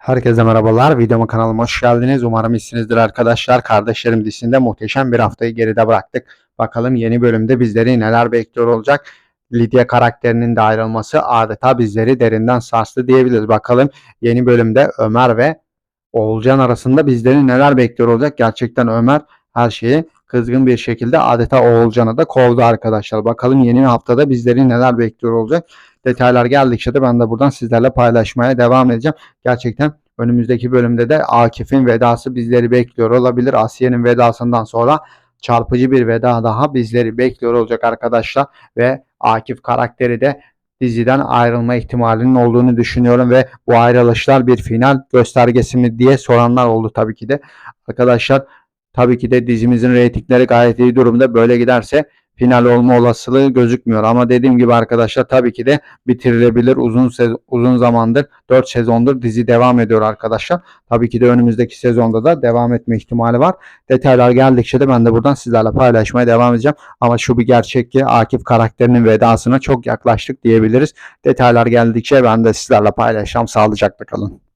Herkese merhabalar. Videoma kanalıma hoş geldiniz. Umarım iyisinizdir arkadaşlar. Kardeşlerim dizisinde muhteşem bir haftayı geride bıraktık. Bakalım yeni bölümde bizleri neler bekliyor olacak. Lidya karakterinin de ayrılması adeta bizleri derinden sarstı diyebiliriz. Bakalım yeni bölümde Ömer ve Oğulcan arasında bizleri neler bekliyor olacak. Gerçekten Ömer her şeyi kızgın bir şekilde adeta Oğulcan'ı da kovdu arkadaşlar. Bakalım yeni haftada bizleri neler bekliyor olacak. Detaylar geldikçe de ben de buradan sizlerle paylaşmaya devam edeceğim. Gerçekten önümüzdeki bölümde de Akif'in vedası bizleri bekliyor olabilir. Asiye'nin vedasından sonra çarpıcı bir veda daha bizleri bekliyor olacak arkadaşlar ve Akif karakteri de diziden ayrılma ihtimalinin olduğunu düşünüyorum ve bu ayrılışlar bir final göstergesi mi diye soranlar oldu tabii ki de. Arkadaşlar tabii ki de dizimizin reytingleri gayet iyi durumda. Böyle giderse final olma olasılığı gözükmüyor ama dediğim gibi arkadaşlar tabii ki de bitirilebilir. Uzun uzun zamandır 4 sezondur dizi devam ediyor arkadaşlar. Tabii ki de önümüzdeki sezonda da devam etme ihtimali var. Detaylar geldikçe de ben de buradan sizlerle paylaşmaya devam edeceğim. Ama şu bir gerçek ki Akif karakterinin vedasına çok yaklaştık diyebiliriz. Detaylar geldikçe ben de sizlerle paylaşacağım. Sağlıcakla kalın.